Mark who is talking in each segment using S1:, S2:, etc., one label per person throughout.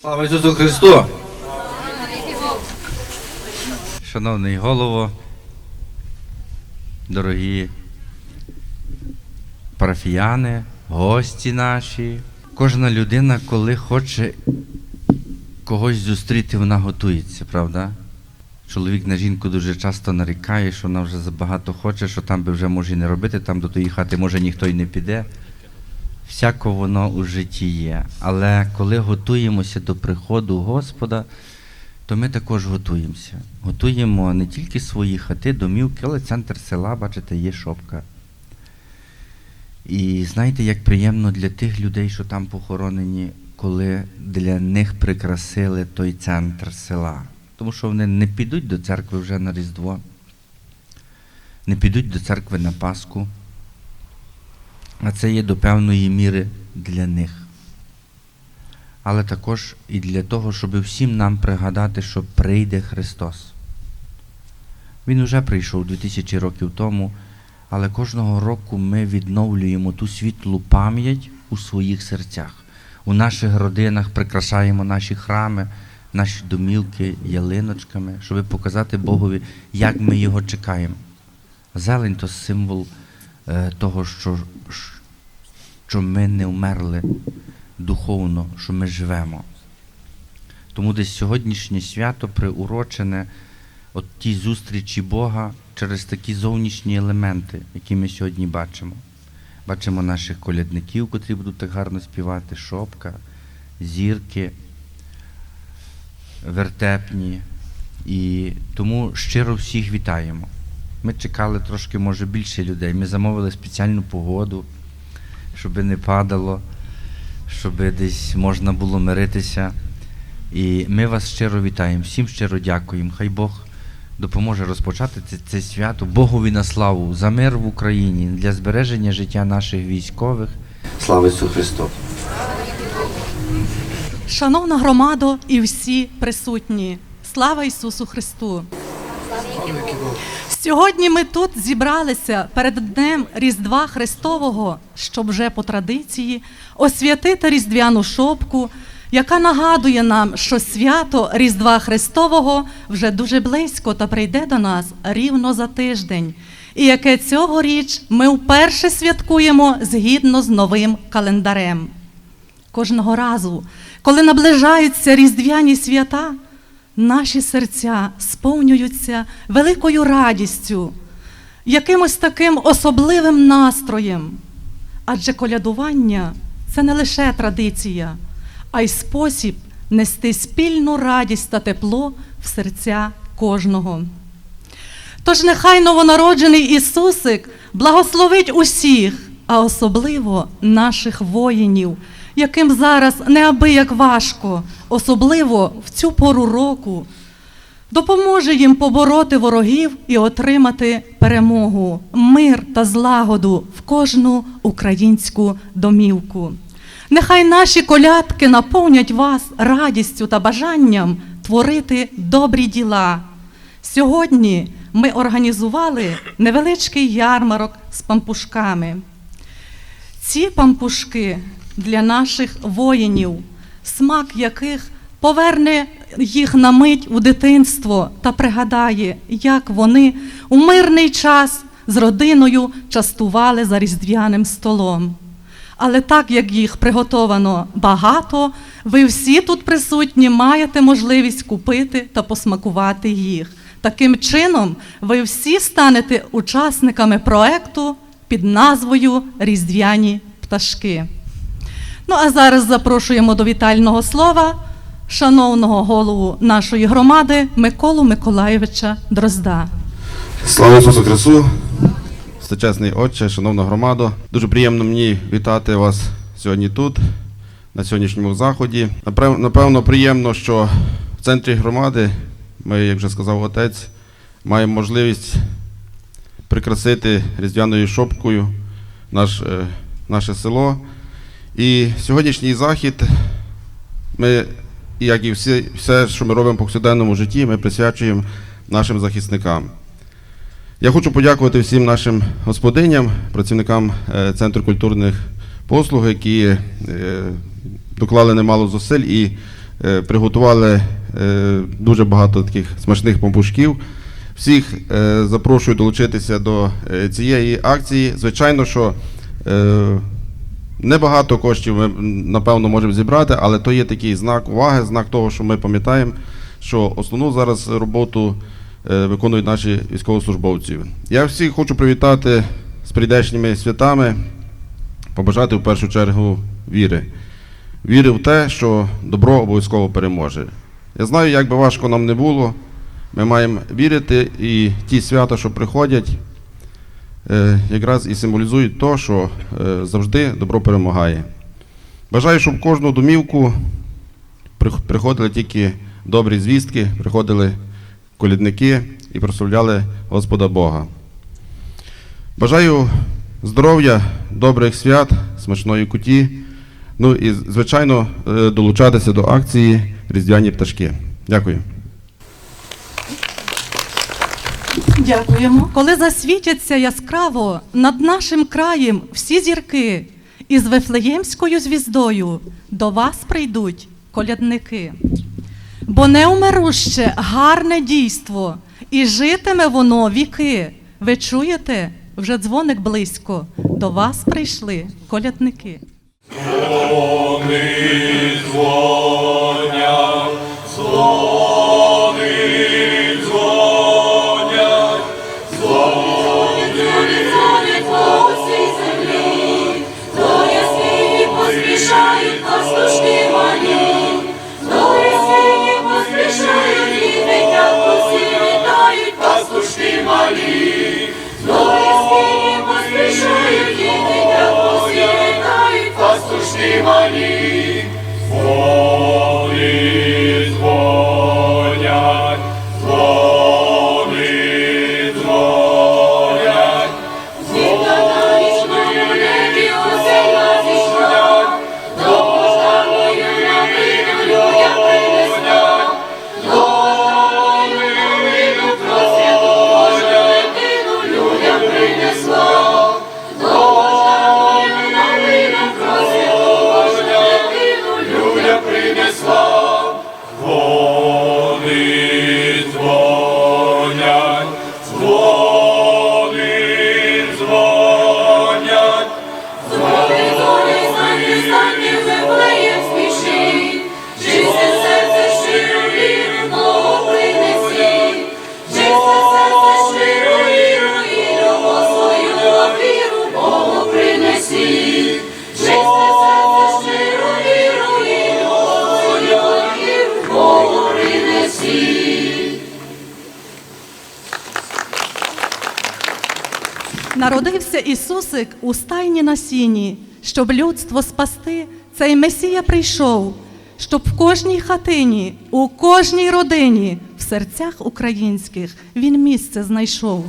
S1: Слава Ісусу Христу! Шановний голово, дорогі парафіяни, гості наші. Кожна людина, коли хоче когось зустріти, вона готується, правда? Чоловік на жінку дуже часто нарікає, що вона вже забагато хоче, що там би вже може не робити, там до тої хати може ніхто й не піде. Всяко воно у житті є. Але коли готуємося до приходу Господа, то ми також готуємося. Готуємо не тільки свої хати, домівки, але центр села, бачите, є шопка. І знаєте, як приємно для тих людей, що там похоронені, коли для них прикрасили той центр села. Тому що вони не підуть до церкви вже на Різдво, не підуть до церкви на Пасху. А це є до певної міри для них. Але також і для того, щоб всім нам пригадати, що прийде Христос. Він уже прийшов 2000 років тому, але кожного року ми відновлюємо ту світлу пам'ять у своїх серцях. У наших родинах прикрашаємо наші храми, наші домівки ялиночками, щоб показати Богові, як ми його чекаємо. Зелень то символ того, що, що ми не вмерли духовно, що ми живемо. Тому десь сьогоднішнє свято приурочене от тій зустрічі Бога через такі зовнішні елементи, які ми сьогодні бачимо. Бачимо наших колядників, котрі будуть так гарно співати, шопка, зірки, вертепні. І тому щиро всіх вітаємо. Ми чекали трошки, може, більше людей. Ми замовили спеціальну погоду, щоб не падало, щоб десь можна було миритися. І ми вас щиро вітаємо, всім щиро дякуємо. Хай Бог допоможе розпочати це, це свято Богові на славу за мир в Україні для збереження життя наших військових. Слава Ісусу Христу!
S2: Шановна громадо і всі присутні, слава Ісусу Христу! Сьогодні ми тут зібралися перед Днем Різдва Христового, щоб вже по традиції освятити різдвяну шопку, яка нагадує нам, що свято Різдва Христового вже дуже близько та прийде до нас рівно за тиждень, і яке цьогоріч ми вперше святкуємо згідно з новим календарем. Кожного разу, коли наближаються різдвяні свята, наші серця сповнюються великою радістю, якимось таким особливим настроєм. Адже колядування це не лише традиція, а й спосіб нести спільну радість та тепло в серця кожного. Тож нехай новонароджений Ісусик благословить усіх, а особливо наших воїнів, яким зараз неабияк важко, особливо в цю пору року. Допоможе їм побороти ворогів і отримати перемогу, мир та злагоду в кожну українську домівку. Нехай наші колядки наповнять вас радістю та бажанням творити добрі діла. Сьогодні ми організували невеличкий ярмарок з пампушками. Ці пампушки для наших воїнів, смак яких поверне їх на мить у дитинство та пригадає, як вони у мирний час з родиною частували за різдвяним столом. Але так як їх приготовано багато, ви всі тут присутні маєте можливість купити та посмакувати їх. Таким чином, ви всі станете учасниками проекту під назвою Різдвяні пташки. Ну а зараз запрошуємо до вітального слова шановного голову нашої громади Миколу Миколаєвича Дрозда.
S3: Слава Ісусу Христу! Сточесний Отче, шановна громада, дуже приємно мені вітати вас сьогодні тут, на сьогоднішньому заході. Напев- Напевно, приємно, що в центрі громади ми, як вже сказав отець, маємо можливість прикрасити різдвяною шопкою наш, е, наше село. І сьогоднішній захід ми, як і всі, все, що ми робимо в повсякденному житті, ми присвячуємо нашим захисникам. Я хочу подякувати всім нашим господиням, працівникам е, Центру культурних послуг, які е, доклали немало зусиль і е, приготували дуже багато таких смачних пампушків. Всіх запрошую долучитися до цієї акції. Звичайно, що небагато коштів ми напевно можемо зібрати, але то є такий знак уваги, знак того, що ми пам'ятаємо, що основну зараз роботу е, виконують наші військовослужбовці. Я всіх хочу привітати з прийдешніми святами, побажати в першу чергу віри. Віри в те, що добро обов'язково переможе. Я знаю, як би важко нам не було, ми маємо вірити, і ті свята, що приходять, якраз і символізують то, що е, завжди добро перемагає. Бажаю, щоб в кожну домівку приходили тільки добрі звістки, приходили колідники і прославляли Господа Бога. Бажаю здоров'я, добрих свят, смачної куті. Ну і, звичайно, е, долучатися до акції Різдвяні пташки. Дякую.
S2: Дякуємо. Коли засвітяться яскраво над нашим краєм всі зірки, із Вифлеємською звіздою до вас прийдуть колядники. Бо неумируще гарне дійство, і житиме воно віки. Ви чуєте? Вже дзвоник близько. До вас прийшли колядники.
S4: Дзвонить
S2: Народився Ісусик у стайні на сіні, щоб людство спасти, цей Месія прийшов, щоб в кожній хатині, у кожній родині, в серцях українських він місце знайшов.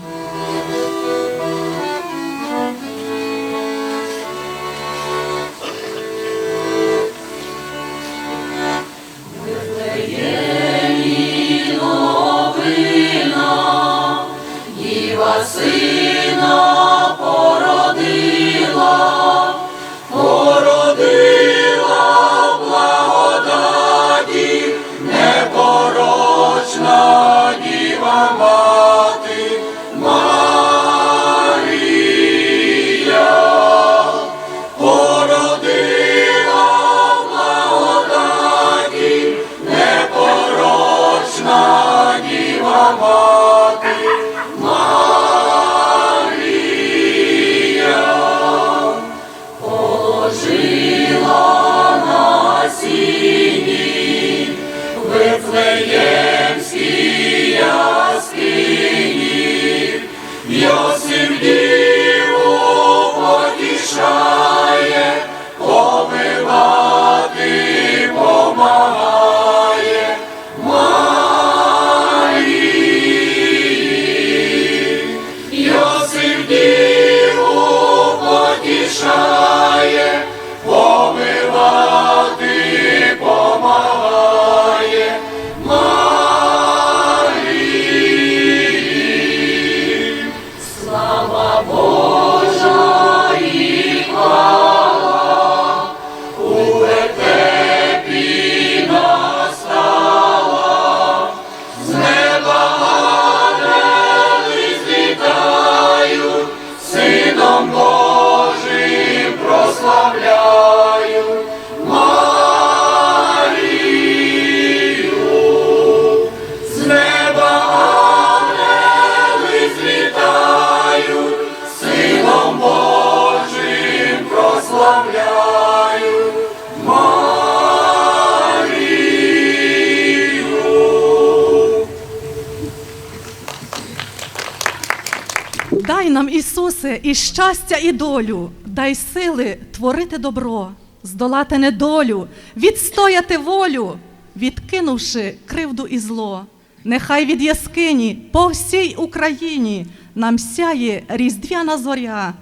S2: Ісусе, і щастя, і долю, дай сили творити добро, здолати недолю, відстояти волю, відкинувши кривду і зло. Нехай від яскині по всій Україні нам сяє різдвяна зоря,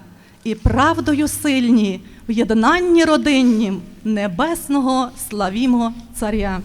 S2: і правдою сильні в єднанні родиннім небесного славімо царя.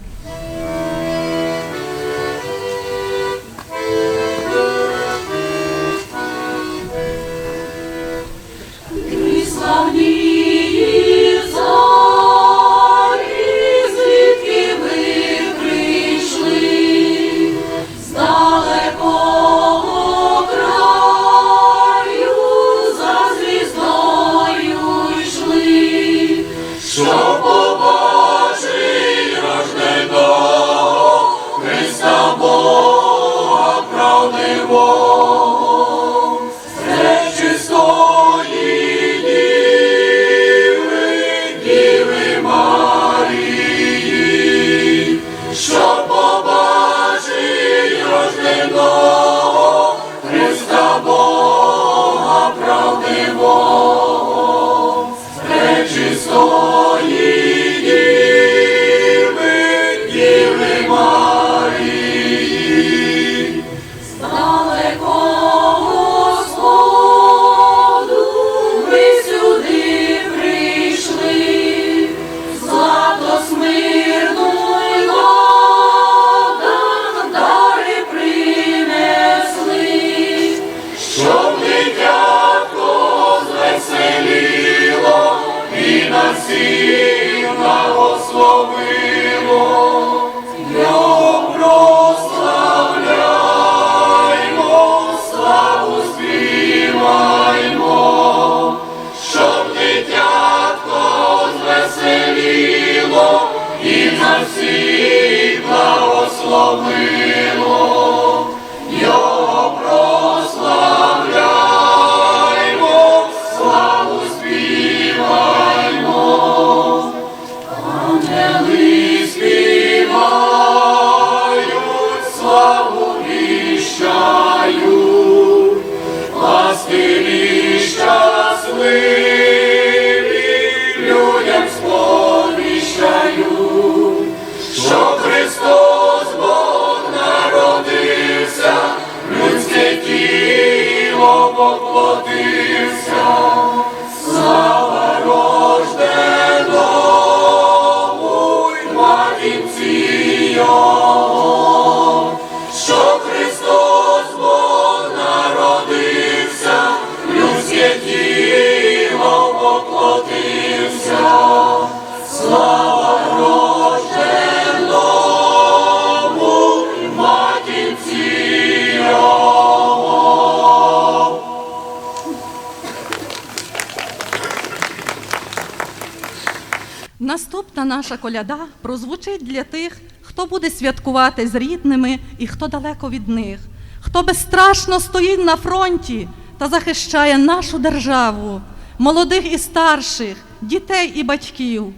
S2: Наша коляда прозвучить для тих, хто буде святкувати з рідними і хто далеко від них, хто безстрашно стоїть на фронті та захищає нашу державу, молодих і старших, дітей і батьків.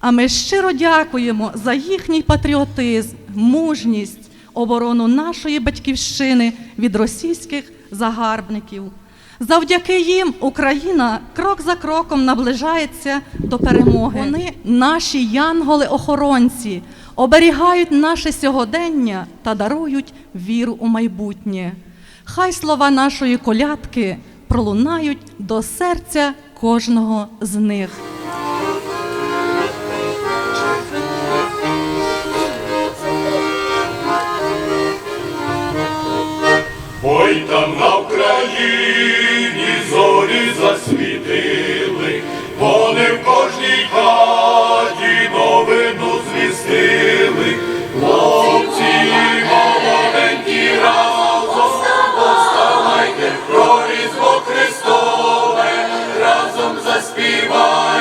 S2: А ми щиро дякуємо за їхній патріотизм, мужність, оборону нашої батьківщини від російських загарбників. Завдяки їм Україна крок за кроком наближається до перемоги. Вони наші янголи-охоронці, оберігають наше сьогодення та дарують віру у майбутнє. Хай слова нашої колядки пролунають до серця кожного з них.
S5: Ой там на Україні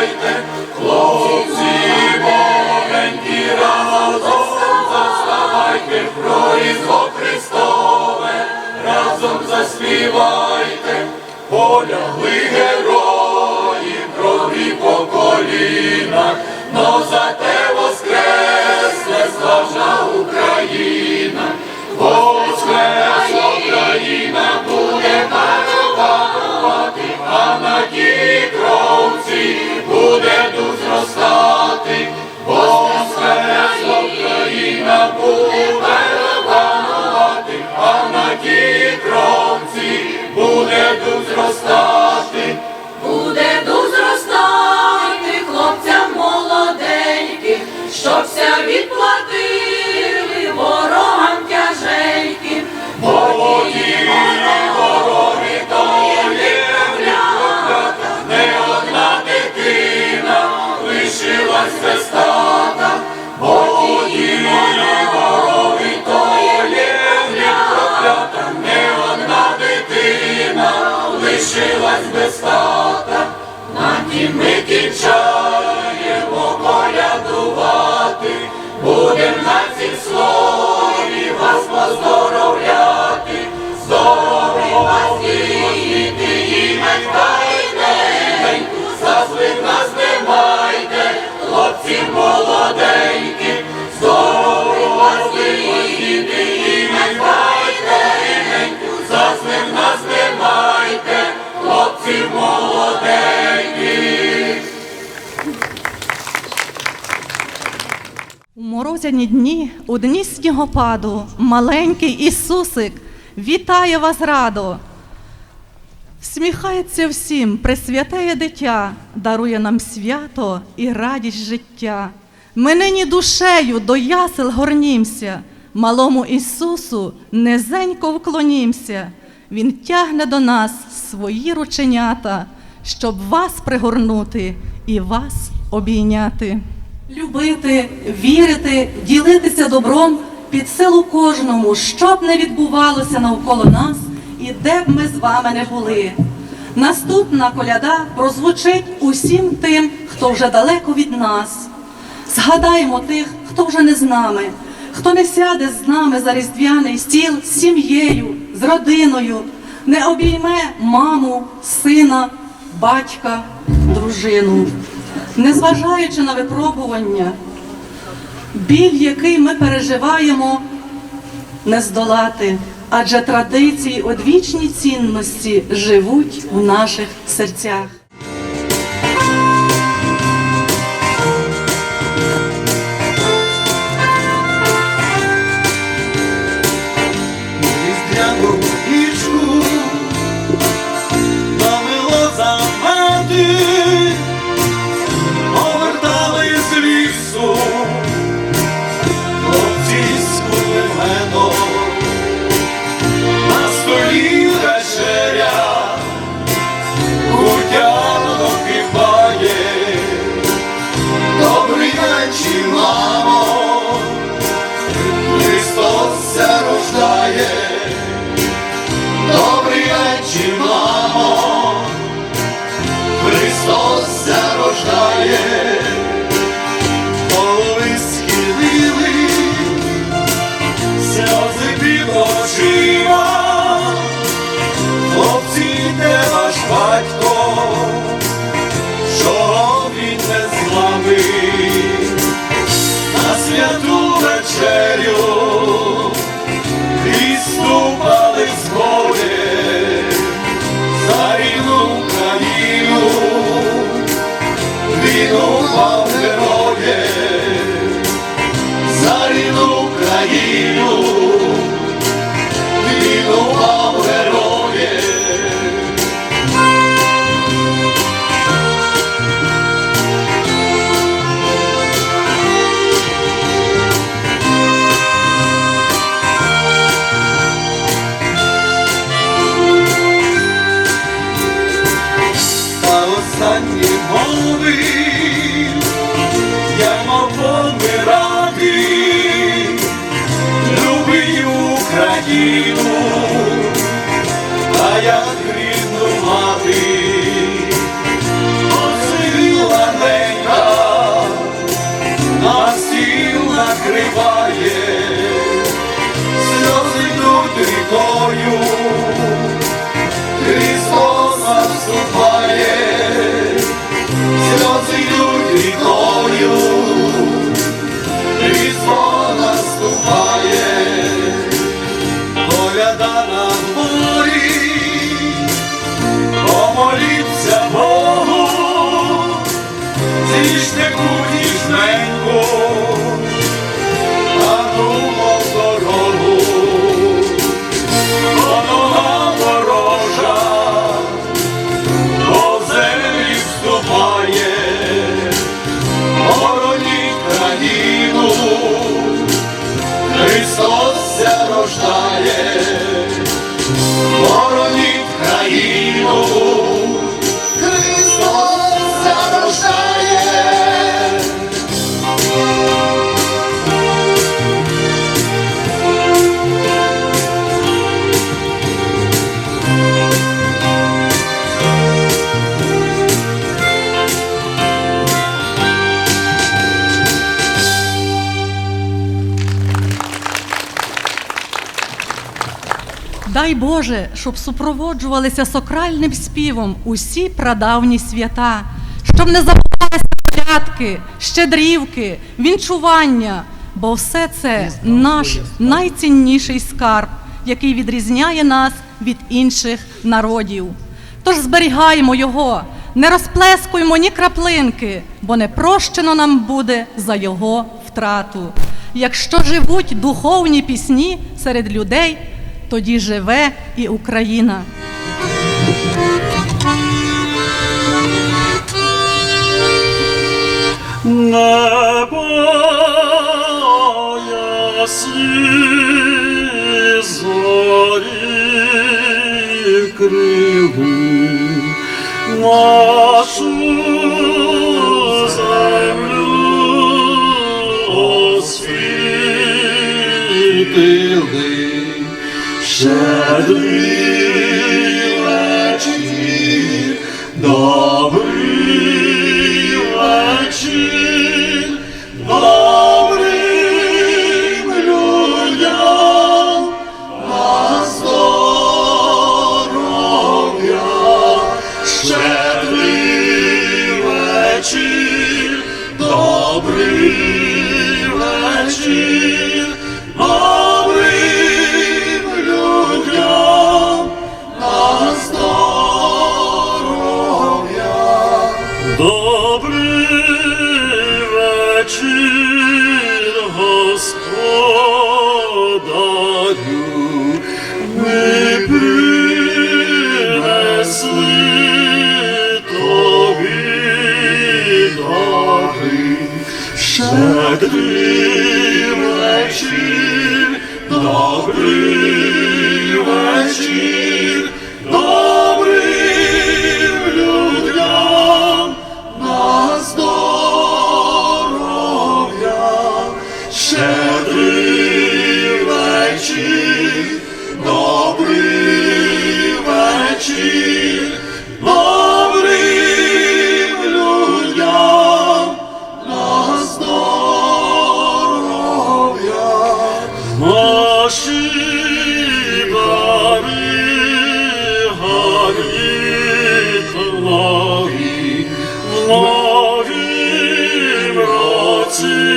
S5: заспівайте. Хлопці молоденькі разом заставайте про Христове, разом заспівайте, полягли герої,
S2: show. Морозяні дні, у дні снігопаду, маленький Ісусик вітає вас радо. Всміхається всім, пресвятеє дитя, дарує нам свято і радість життя. Ми нині душею до ясел горнімся, малому Ісусу низенько вклонімся. Він тягне до нас свої рученята, щоб вас пригорнути і вас обійняти. Любити, вірити, ділитися добром під силу кожному, що б не відбувалося навколо нас і де б ми з вами не були. Наступна коляда прозвучить усім тим, хто вже далеко від нас. Згадаймо тих, хто вже не з нами, хто не сяде з нами за різдвяний стіл з сім'єю, з родиною, не обійме маму, сина, батька, дружину. Незважаючи на випробування, біль, який ми переживаємо, не здолати, адже традиції, одвічні цінності живуть в наших серцях.
S5: Добрий вечір, you. Помоліться Богу, ти ж не будеш а
S2: Дай Боже, щоб супроводжувалися сокральним співом усі прадавні свята, щоб не забувалися колядки, щедрівки, вінчування, бо все це наш найцінніший скарб, який відрізняє нас від інших народів. Тож зберігаємо його, не розплескуймо ні краплинки, бо не прощено нам буде за його втрату. Якщо живуть духовні пісні серед людей, тоді живе і Україна.
S6: Небо ясні зорі криви нашу землю освітили щедрий вечір, добрий Щедрий вечір, добрий 知。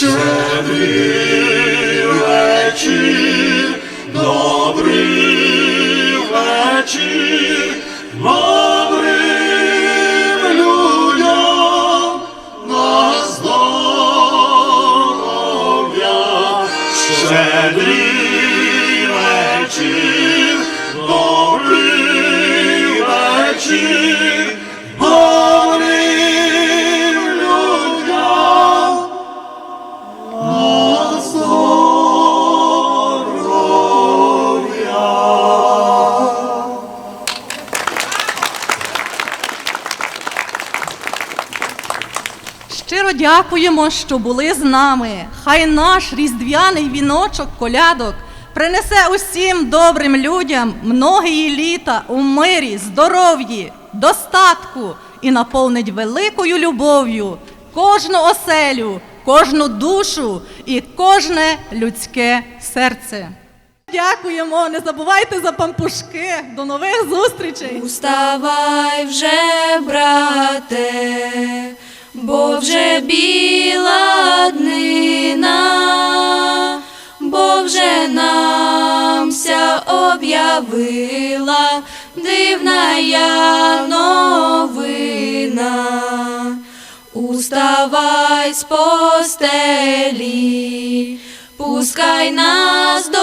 S6: Щедрий
S2: дякуємо, що були з нами. Хай наш різдвяний віночок колядок принесе усім добрим людям многії літа у мирі, здоров'ї, достатку і наповнить великою любов'ю кожну оселю, кожну душу і кожне людське серце. Дякуємо, не забувайте за пампушки. До нових зустрічей!
S4: Уставай вже, брате, бо вже біла днина, бо вже намся об'явила дивна я новина, уставай з постелі, пускай нас до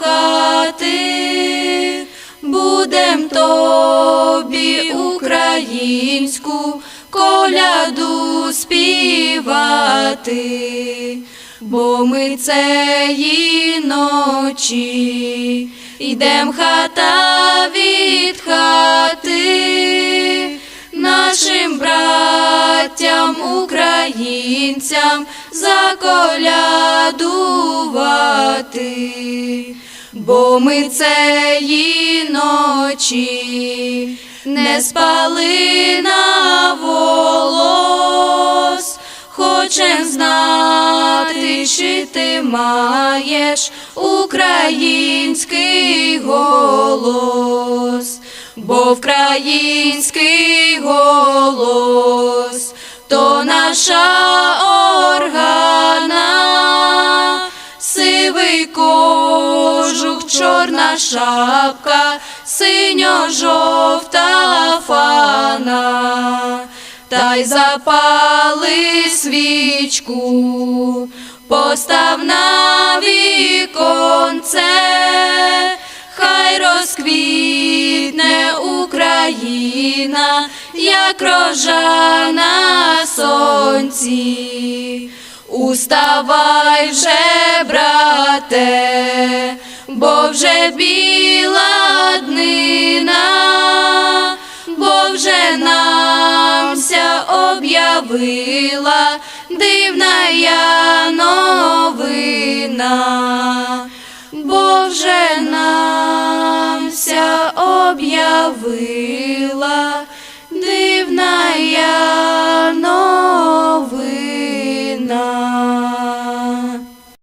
S4: хати, будем тобі українську коляду співати, бо ми цієї ночі йдем хата від хати, нашим браттям, українцям заколядувати, бо ми цієї ночі не спали на волос, хочем знати, чи ти маєш український голос, бо український голос то наша органа, сивий кожух, чорна шапка, синьо-жовта фана, та й запали свічку, постав на віконце, хай розквітне Україна, як рожа на сонці. Уставай вже, брате, бо вже біла днина, бо вже намся об'явила дивна я новина, бо вже намся об'явила дивна я новина.